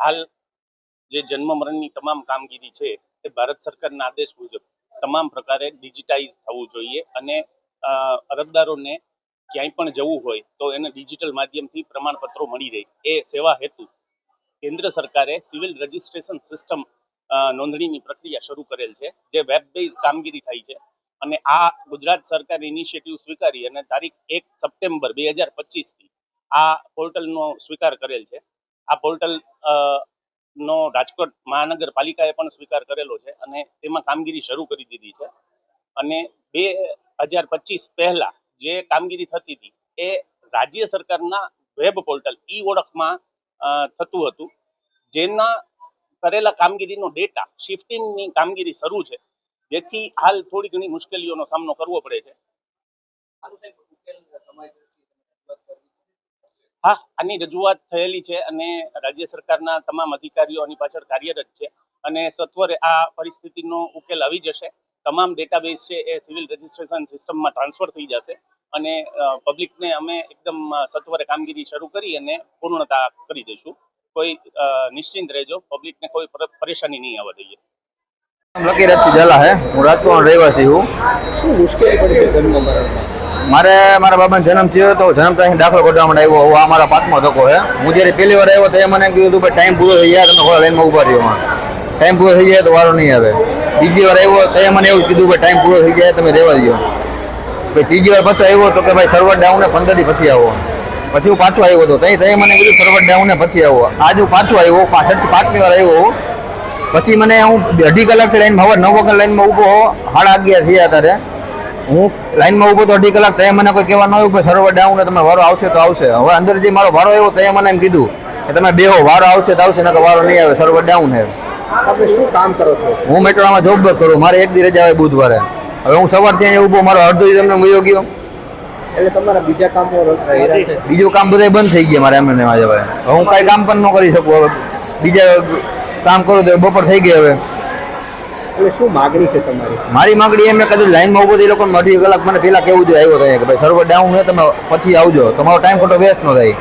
હાલ જે જન્મ મરણની તમામ કામગીરી છે એ ભારત સરકારના આદેશ મુજબ તમામ પ્રકારે ડિજિટાઇઝ થવું જોઈએ અને અરજદારોને ક્યાંય પણ જવું હોય તો એને ડિજિટલ માધ્યમથી પ્રમાણપત્રો મળી રહે. એ સેવા હેતુ કેન્દ્ર સરકારે સિવિલ રજિસ્ટ્રેશન સિસ્ટમ નોંધણીની પ્રક્રિયા શરૂ કરેલ છે, જે વેબ બેઝ કામગીરી થાય છે અને આ ગુજરાત સરકારે ઇનિશિયેટિવ સ્વીકારી અને તારીખ એક સપ્ટેમ્બર બે હજાર પચીસથી આ પોર્ટલનો સ્વીકાર કરેલ છે. આ પોર્ટલ નો રાજકોટ મહાનગરપાલિકાએ પણ સ્વીકાર કરેલો છે અને તેમાં કામગીરી શરૂ કરી દીધી છે. અને બે હજાર પચીસ પહેલા જે કામગીરી થતી હતી એ રાજ્ય સરકારના વેબ પોર્ટલ, ઈ ઓળખમાં થતું હતું. જેના કરેલા કામગીરીનો ડેટા, શિફ્ટિંગની કામગીરી શરૂ છે. જેથી હાલ થોડી ઘણી મુશ્કેલીઓનો સામનો કરવો પડે છે. હા આની રજૂઆત થયેલી છે અને રાજ્ય સરકારના તમામ અધિકારીઓ આની પાછળ કાર્યરત છે અને સત્વરે આ પરિસ્થિતિનો ઉકેલ આવી જશે. તમામ ડેટાબેઝ છે એ સિવિલ રજિસ્ટ્રેશન સિસ્ટમમાં ટ્રાન્સફર થઈ જશે અને પબ્લિકને અમે એકદમ સત્વરે કામગીરી શરૂ કરી અને પૂર્ણતા કરી દઈશું. કોઈ નિશ્ચિંત રહેજો પબ્લિકને કોઈ પરેશાની નહીં આવવા દઈએ. લકી જલા હે. હું રાજકોટ રહેવાસી હું. શું મુશ્કેલી પડી છે જન્મ મરણમાં? મારે મારા બાબાનો જન્મ થયો તો જન્મ અહીં દાખલો કરવા માટે આવ્યો. હવે આ મારા પાંચમો ધક્કો છે હું જ્યારે પહેલી વાર આવ્યો તો એ મને કીધું કે ટાઈમ પૂરો થઈ ગયા, તમે થોડા લાઈનમાં ઊભા રહ્યો. ટાઈમ પૂરો થઈ જાય તો વારો નહીં આવે. બીજી વાર આવ્યો તો એ મને એવું કીધું કે ટાઈમ પૂરો થઈ જાય તમે રહેવા દો પછી ત્રીજી વાર પાછો આવ્યો તો કે, ભાઈ સર્વર ડાઉન ને પંદર દી પછી આવો. પછી હું પાછો આવ્યો હતો તઈ તઈ મને કીધું સર્વર ડાઉન ને પછી આવો. આજ હું પાછો આવ્યો, પાછળથી પાંચમી વાર આવ્યો પછી મને હું અઢી કલાકથી લાઈનમાં હવે નવ વાગ્યા લાઈનમાં ઊભો, સાડા અગિયાર થયા ત્યારે હું લાઈનમાં ઊભો તો અઢી કલાક ત્યાં મને કોઈ કહેવા ન આવ્યું કે સર્વર ડાઉન તમે વારો આવશે તો આવશે. હવે અંદર જે મારો વારો આવ્યો ત્યાં મને એમ કીધું કે તમે બેહો વારો આવશે તો આવશે નકર વારો નહીં આવે સર્વર ડાઉન છે તમે શું કામ કરો છો? હું મેટ્રોમાં જોબ કરું મારે એક દી રજા આવે બુધવારે. હવે હું સવારથી અહીંયા ઊભો મારો અડધો તમને મળ્યો ગયો. એટલે તમારા બીજા કામ બીજું કામ બધા બંધ થઈ ગયા મારે એમને એમાં હવે. હું કાંઈ કામ પણ ન કરી શકું હવે બીજા કામ કરું તો બપોર થઈ ગઈ હવે. એટલે શું માગણી છે તમારી? મારી માગણી એમ મેં કીધું લાઈનમાં ઊભો એ લોકો અઢી કલાક, મને પેલા કેવું જોઈએ આવ્યો થાય કે ભાઈ સર્વર ડાઉન હોય તમે પછી આવજો. તમારો ટાઈમ ખોટો વેસ્ટ ન થાય.